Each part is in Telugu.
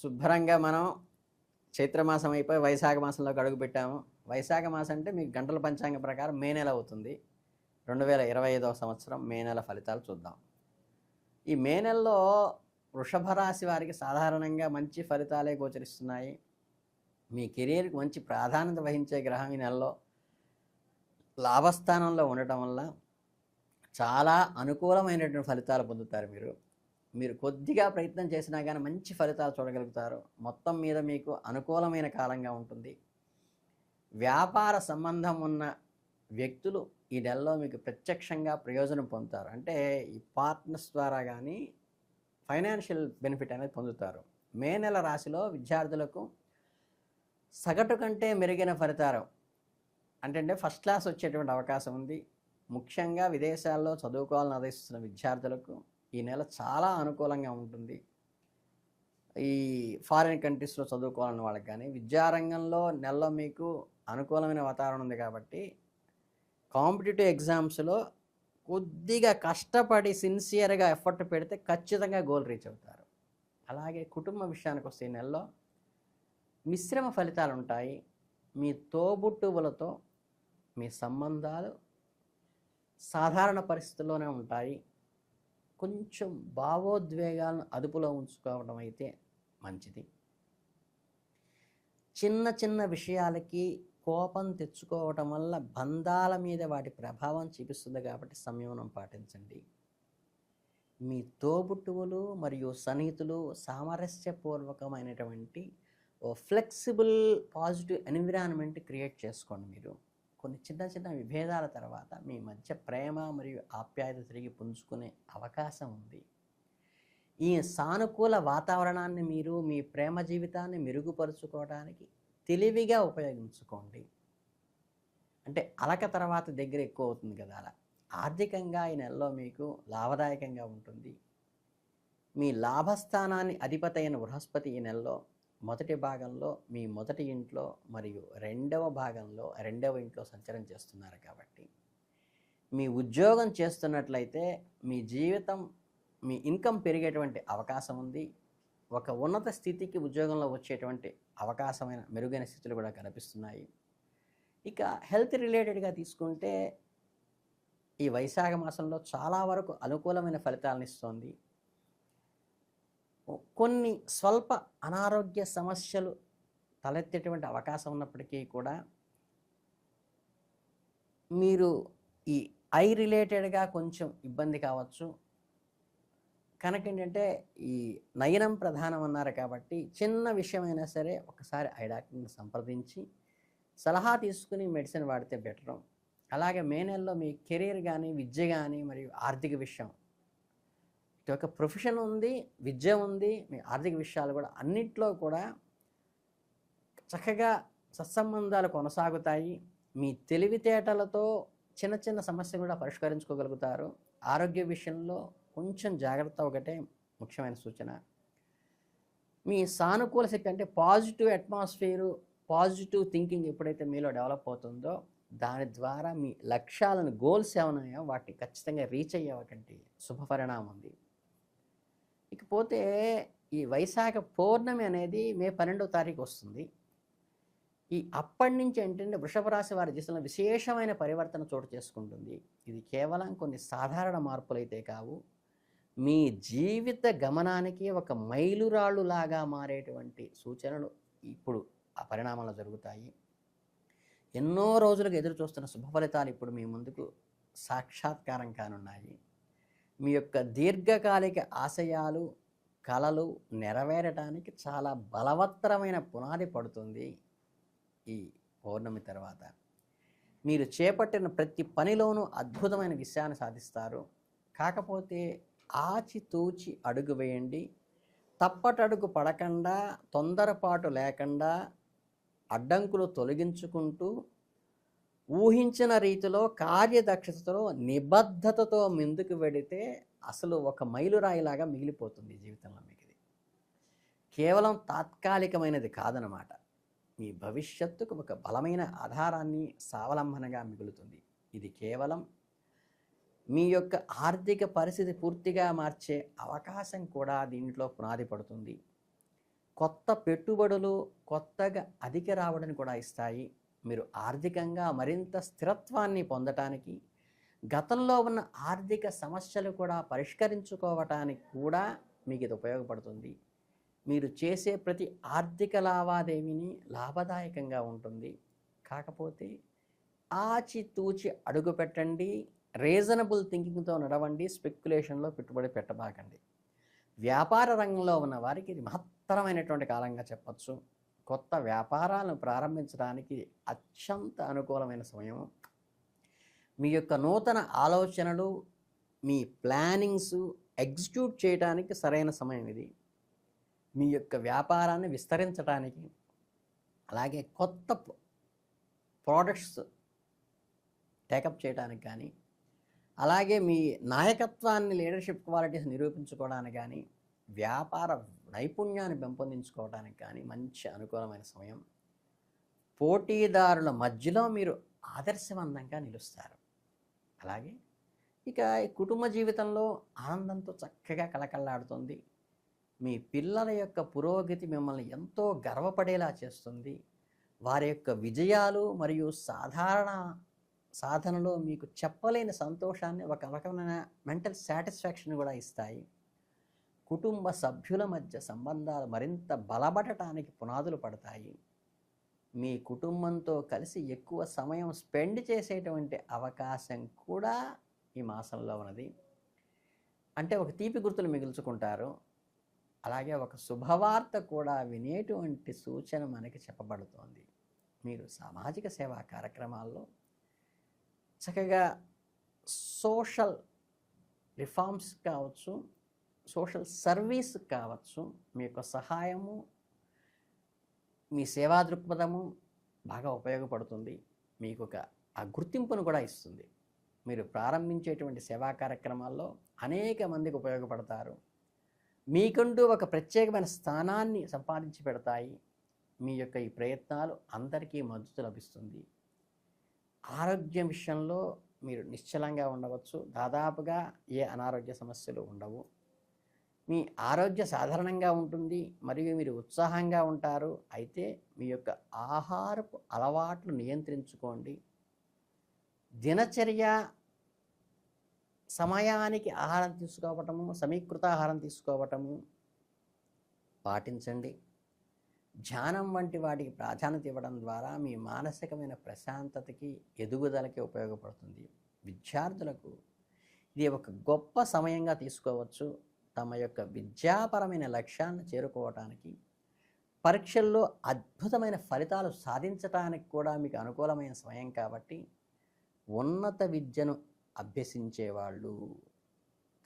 శుభ్రంగా మనం చైత్రమాసం అయిపోయి వైశాఖ మాసంలోకి అడుగు పెట్టాము. వైశాఖ మాసం అంటే మీకు గంటల పంచాంగ ప్రకారం మే నెల అవుతుంది. రెండు వేల ఇరవై ఐదవ సంవత్సరం మే నెల ఫలితాలు చూద్దాం. ఈ మే నెలలో వృషభ రాశి వారికి సాధారణంగా మంచి ఫలితాలే గోచరిస్తున్నాయి. మీ కెరీర్కి మంచి ప్రాధాన్యత వహించే గ్రహం ఈ నెలలో లాభస్థానంలో ఉండటం వల్ల చాలా అనుకూలమైనటువంటి ఫలితాలు పొందుతారు మీరు. మీరు కొద్దిగా ప్రయత్నం చేసినా కానీ మంచి ఫలితాలు చూడగలుగుతారు. మొత్తం మీద మీకు అనుకూలమైన కాలంగా ఉంటుంది. వ్యాపార సంబంధం ఉన్న వ్యక్తులు ఈ నెలలో మీకు ప్రత్యక్షంగా ప్రయోజనం పొందుతారు. అంటే ఈ పార్ట్నర్స్ ద్వారా కానీ ఫైనాన్షియల్ బెనిఫిట్ అనేది పొందుతారు. మే నెల రాశిలో విద్యార్థులకు సగటు కంటే మెరుగైన ఫలితాలు. అంటే ఫస్ట్ క్లాస్ వచ్చేటువంటి అవకాశం ఉంది. ముఖ్యంగా విదేశాల్లో చదువుకోవాలని ఆదేశిస్తున్న విద్యార్థులకు ఈ నెల చాలా అనుకూలంగా ఉంటుంది. ఈ ఫారిన్ కంట్రీస్లో చదువుకోవాలని వాళ్ళకి కానీ విద్యారంగంలో నెలలో మీకు అనుకూలమైన వాతావరణం ఉంది కాబట్టి కాంపిటేటివ్ ఎగ్జామ్స్లో కొద్దిగా కష్టపడి సిన్సియర్గా ఎఫర్ట్ పెడితే ఖచ్చితంగా గోల్ రీచ్ అవుతారు. అలాగే కుటుంబ విషయానికి వస్తే ఈ నెలలో మిశ్రమ ఫలితాలు ఉంటాయి. మీ తోబుట్టువులతో మీ సంబంధాలు సాధారణ పరిస్థితుల్లోనే ఉంటాయి. కొంచెం భావోద్వేగాలను అదుపులో ఉంచుకోవడం అయితే మంచిది. చిన్న చిన్న విషయాలకి కోపం తెచ్చుకోవటం వల్ల బంధాల మీద వాటి ప్రభావం చూపిస్తుంది కాబట్టి సంయమనం పాటించండి. మీ తోబుట్టువులు మరియు సన్నిహితులు సామరస్యపూర్వకమైనటువంటి ఓ ఫ్లెక్సిబుల్ పాజిటివ్ ఎన్విరాన్మెంట్ క్రియేట్ చేసుకోండి మీరు. కొన్ని చిన్న చిన్న విభేదాల తర్వాత మీ మధ్య ప్రేమ మరియు ఆప్యాయత తిరిగి పుంజుకునే అవకాశం ఉంది. ఈ సానుకూల వాతావరణాన్ని మీరు మీ ప్రేమ జీవితాన్ని మెరుగుపరుచుకోవడానికి తెలివిగా ఉపయోగించుకోండి. అంటే అలక తర్వాత దగ్గర ఎక్కువ అవుతుంది కదా అలా. ఆర్థికంగా ఈ నెలలో మీకు లాభదాయకంగా ఉంటుంది. మీ లాభస్థానాన్ని అధిపతి అయిన బృహస్పతి ఈ నెలలో మొదటి భాగంలో మీ మొదటి ఇంట్లో మరియు రెండవ భాగంలో రెండవ ఇంట్లో సంచారం చేస్తున్నారు కాబట్టి మీ ఉద్యోగం చేస్తున్నట్లయితే మీ జీవితం మీ ఇన్కమ్ పెరిగేటువంటి అవకాశం ఉంది. ఒక ఉన్నత స్థితికి ఉద్యోగంలో వచ్చేటువంటి అవకాశమైన మెరుగైన స్థితులు కూడా కనిపిస్తున్నాయి. ఇక హెల్త్ రిలేటెడ్గా తీసుకుంటే ఈ వైశాఖ మాసంలో చాలా వరకు అనుకూలమైన ఫలితాలను ఇస్తోంది. కొన్ని స్వల్ప అనారోగ్య సమస్యలు తలెత్తేటువంటి అవకాశం ఉన్నప్పటికీ కూడా మీరు ఈ ఐ రిలేటెడ్గా కొంచెం ఇబ్బంది కావచ్చు. కనుక ఏంటంటే ఈ నయనం ప్రధానం అన్నారు కాబట్టి చిన్న విషయమైనా సరే ఒకసారి ఐ డాక్టర్ని సంప్రదించి సలహా తీసుకుని మెడిసిన్ వాడితే బెటరు. అలాగే మే నెలలో మీ కెరీర్ కానీ విద్య కానీ మరియు ఆర్థిక విషయం యొక్క ఒక ప్రొఫెషన్ ఉంది విద్య ఉంది మీ ఆర్థిక విషయాలు కూడా అన్నిట్లో కూడా చక్కగా సత్సంబంధాలు కొనసాగుతాయి. మీ తెలివితేటలతో చిన్న చిన్న సమస్యలు కూడా పరిష్కరించుకోగలుగుతారు. ఆరోగ్య విషయంలో కొంచెం జాగ్రత్త ఒకటే ముఖ్యమైన సూచన. మీ సానుకూల శక్తి అంటే పాజిటివ్ అట్మాస్ఫియరు పాజిటివ్ థింకింగ్ ఎప్పుడైతే మీలో డెవలప్ అవుతుందో దాని ద్వారా మీ లక్ష్యాలను గోల్స్ ఏమన్నాయో వాటిని ఖచ్చితంగా రీచ్ అయ్యేటువంటి శుభ పరిణామం ఉంది. పోతే ఈ వైశాఖ పౌర్ణమి అనేది మే పన్నెండవ తారీఖు వస్తుంది. ఈ అప్పటి నుంచి ఏంటంటే వృషభ రాశి వారి దిశలో విశేషమైన పరివర్తన చోటు చేసుకుంటుంది. ఇది కేవలం కొన్ని సాధారణ మార్పులైతే కావు. మీ జీవిత గమనానికి ఒక మైలురాళ్ళు లాగా మారేటువంటి సూచనలు ఇప్పుడు ఆ పరిణామాలు జరుగుతాయి. ఎన్నో రోజులుగా ఎదురు చూస్తున్న శుభ ఫలితాలు ఇప్పుడు మీ ముందుకు సాక్షాత్కారం కానున్నాయి. మీ యొక్క దీర్ఘకాలిక ఆశయాలు కళలు నెరవేరటానికి చాలా బలవత్తరమైన పునాది పడుతుంది ఈ పౌర్ణమి తర్వాత. మీరు చేపట్టిన ప్రతి పనిలోనూ అద్భుతమైన విషయాన్ని సాధిస్తారు. కాకపోతే ఆచితూచి అడుగు వేయండి. తప్పటడుగు పడకుండా తొందరపాటు లేకుండా అడ్డంకులు తొలగించుకుంటూ ఊహించిన రీతిలో కార్యదక్షతతో నిబద్ధతతో ముందుకు వెడితే అసలు ఒక మైలురాయిలాగా మిగిలిపోతుంది జీవితంలో మీకు ఇది. కేవలం తాత్కాలికమైనది కాదనమాట మీ భవిష్యత్తుకు ఒక బలమైన ఆధారాన్ని స్వావలంబనగా మిగులుతుంది. ఇది కేవలం మీ యొక్క ఆర్థిక పరిస్థితి పూర్తిగా మార్చే అవకాశం కూడా దీంట్లో పునాది పడుతుంది. కొత్త పెట్టుబడులు కొత్తగా అధిక రావడని కూడా ఇస్తాయి. మీరు ఆర్థికంగా మరింత స్థిరత్వాన్ని పొందటానికి గతంలో ఉన్న ఆర్థిక సమస్యలు కూడా పరిష్కరించుకోవటానికి కూడా మీకు ఇది ఉపయోగపడుతుంది. మీరు చేసే ప్రతి ఆర్థిక లావాదేవీని లాభదాయకంగా ఉంటుంది. కాకపోతే ఆచితూచి అడుగు పెట్టండి రీజనబుల్ థింకింగ్తో నడవండి స్పెక్యులేషన్లో పెట్టుబడి పెట్టబాకండి. వ్యాపార రంగంలో ఉన్న వారికి ఇది మహత్తరమైనటువంటి కాలంగా చెప్పచ్చు. కొత్త వ్యాపారాలను ప్రారంభించడానికి అత్యంత అనుకూలమైన సమయం మీ యొక్క నూతన ఆలోచనలు మీ ప్లానింగ్స్ ఎగ్జిక్యూట్ చేయడానికి సరైన సమయం ఇది. మీ యొక్క వ్యాపారాన్ని విస్తరించడానికి అలాగే కొత్త ప్రోడక్ట్స్ టేకప్ చేయడానికి కానీ అలాగే మీ నాయకత్వాన్ని లీడర్షిప్ క్వాలిటీస్ నిరూపించుకోవడానికి కానీ వ్యాపార నైపుణ్యాన్ని పెంపొందించుకోవడానికి కానీ మంచి అనుకూలమైన సమయం. పోటీదారుల మధ్యలో మీరు ఆదర్శవంతంగా నిలుస్తారు. అలాగే ఇక ఈ కుటుంబ జీవితంలో ఆనందంతో చక్కగా కలకల్లాడుతుంది మీ పిల్లల యొక్క పురోగతి మిమ్మల్ని ఎంతో గర్వపడేలా చేస్తుంది. వారి యొక్క విజయాలు మరియు సాధారణ సాధనలో మీకు చెప్పలేని సంతోషాన్ని ఒక రకమైన మెంటల్ సాటిస్ఫాక్షన్ కూడా ఇస్తాయి. కుటుంబ సభ్యుల మధ్య సంబంధాలు మరింత బలపడటానికి పునాదులు పడతాయి. మీ కుటుంబంతో కలిసి ఎక్కువ సమయం స్పెండ్ చేసేటువంటి అవకాశం కూడా ఈ మాసంలో ఉన్నది. అంటే ఒక తీపి గుర్తులు మిగుల్చుకుంటారు. అలాగే ఒక శుభవార్త కూడా వినేటువంటి సూచన మనకి చెప్పబడుతోంది. మీరు సామాజిక సేవా కార్యక్రమాల్లో చక్కగా సోషల్ రిఫార్మ్స్ కావచ్చు సోషల్ సర్వీస్ కావచ్చు మీ యొక్క సహాయము మీ సేవా దృక్పథము బాగా ఉపయోగపడుతుంది. మీకు ఒక ఆ గుర్తింపును కూడా ఇస్తుంది. మీరు ప్రారంభించేటువంటి సేవా కార్యక్రమాల్లో అనేక మందికి ఉపయోగపడతారు. మీకంటూ ఒక ప్రత్యేకమైన స్థానాన్ని సంపాదించి పెడతాయి. మీ యొక్క ఈ ప్రయత్నాలు అందరికీ మద్దతు లభిస్తుంది. ఆరోగ్యం విషయంలో మీరు నిశ్చలంగా ఉండవచ్చు. దాదాపుగా ఏ అనారోగ్య సమస్యలు ఉండవు. మీ ఆరోగ్య సాధారణంగా ఉంటుంది మరియు మీరు ఉత్సాహంగా ఉంటారు. అయితే మీ యొక్క ఆహారపు అలవాట్లు నియంత్రించుకోండి. దినచర్య సమయానికి ఆహారం తీసుకోవటము సమీకృత ఆహారం తీసుకోవటము పాటించండి. ధ్యానం వంటి వాటికి ప్రాధాన్యత ఇవ్వడం ద్వారా మీ మానసికమైన ప్రశాంతతకి ఎదుగుదలకి ఉపయోగపడుతుంది. విద్యార్థులకు ఇది ఒక గొప్ప సమయంగా తీసుకోవచ్చు. తమ యొక్క విద్యాపరమైన లక్ష్యాన్ని చేరుకోవటానికి పరీక్షల్లో అద్భుతమైన ఫలితాలు సాధించటానికి కూడా మీకు అనుకూలమైన సమయం కాబట్టి ఉన్నత విద్యను అభ్యసించే వాళ్ళు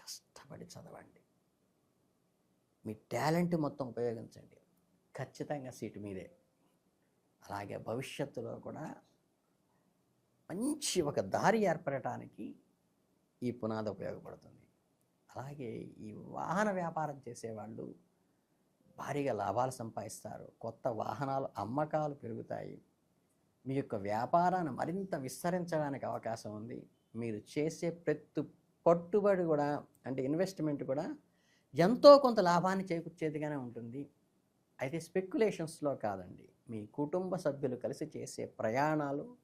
కష్టపడి చదవండి. మీ టాలెంట్ మొత్తం ఉపయోగించండి. ఖచ్చితంగా సీటు మీదే. అలాగే భవిష్యత్తులో కూడా మంచి ఒక దారి ఏర్పడటానికి ఈ పునాది ఉపయోగపడుతుంది. అలాగే ఈ వాహన వ్యాపారం చేసేవాళ్ళు భారీగా లాభాలు సంపాదిస్తారు. కొత్త వాహనాలు అమ్మకాలు పెరుగుతాయి. మీ యొక్క వ్యాపారాన్ని మరింత విస్తరించడానికి అవకాశం ఉంది. మీరు చేసే ప్రతి పట్టుబడి కూడా అంటే ఇన్వెస్ట్మెంట్ కూడా ఎంతో కొంత లాభాన్ని చేకూర్చేదిగానే ఉంటుంది. అయితే స్పెక్యులేషన్స్లో కాదండి. మీ కుటుంబ సభ్యులు కలిసి చేసే ప్రయాణాలు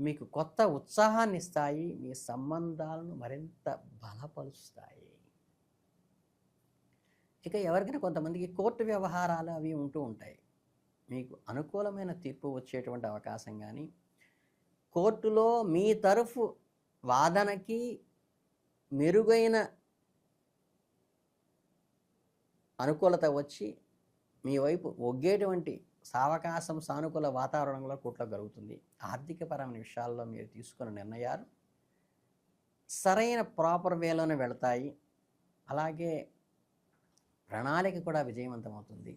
మీకు కొత్త ఉత్సాహాన్ని ఇస్తాయి. మీ సంబంధాలను మరింత బలపరుస్తాయి. ఇక ఎవరికైనా కొంతమందికి కోర్టు వ్యవహారాలు అవి ఉంటూ ఉంటాయి. మీకు అనుకూలమైన తీర్పు వచ్చేటువంటి అవకాశం కానీ కోర్టులో మీ తరఫు వాదనకి మెరుగైన అనుకూలత వచ్చి మీ వైపు ఒగ్గేటువంటి సావకాశం సానుకూల వాతావరణంలో కోర్టులో జరుగుతుంది. ఆర్థికపరమైన విషయాల్లో మీరు తీసుకున్న నిర్ణయాలు సరైన ప్రాపర్ వేలోనే వెళతాయి. అలాగే ప్రణాళిక కూడా విజయవంతమవుతుంది.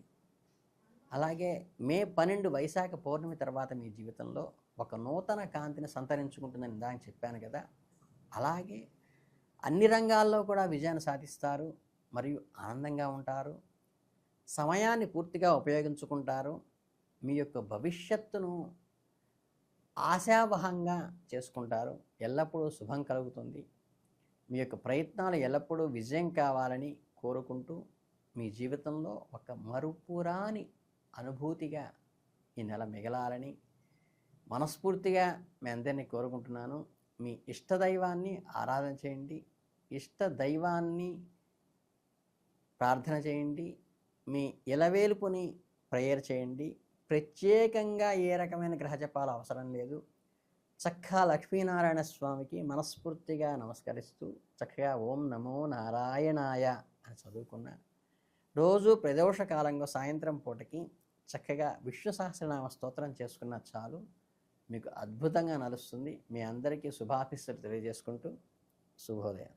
అలాగే మే పన్నెండు వైశాఖ పౌర్ణమి తర్వాత మీ జీవితంలో ఒక నూతన కాంతిని సంతరించుకుంటుందని ఇందాక చెప్పాను కదా. అలాగే అన్ని రంగాల్లో కూడా విజయాన్ని సాధిస్తారు మరియు ఆనందంగా ఉంటారు సమయాన్ని పూర్తిగా ఉపయోగించుకుంటారు మీ యొక్క భవిష్యత్తును ఆశావహంగా చేసుకుంటారు ఎల్లప్పుడూ శుభం కలుగుతుంది. మీ యొక్క ప్రయత్నాలు ఎల్లప్పుడూ విజయం కావాలని కోరుకుంటూ మీ జీవితంలో ఒక మరుపురాని అనుభూతిగా ఈ నెల మిగలాలని మనస్ఫూర్తిగా మీ అందరినీ కోరుకుంటున్నాను. మీ ఇష్టదైవాన్ని ఆరాధన చేయండి. ఇష్ట దైవాన్ని ప్రార్థన చేయండి. మీ ఇలవేలుపుని ప్రేయర్ చేయండి. ప్రత్యేకంగా ఏ రకమైన గ్రహజపాలు అవసరం లేదు. చక్కగా లక్ష్మీనారాయణ స్వామికి మనస్ఫూర్తిగా నమస్కరిస్తూ చక్కగా ఓం నమో నారాయణాయ అని చదువుకున్న రోజు ప్రదోష కాలంలో సాయంత్రం పూటకి చక్కగా విష్ణు సహస్రనామ స్తోత్రం చేసుకున్న చాలు. మీకు అద్భుతంగా నలుస్తుంది మీ అందరికీ శుభాఫీసులు తెలియజేసుకుంటూ శుభోదయం.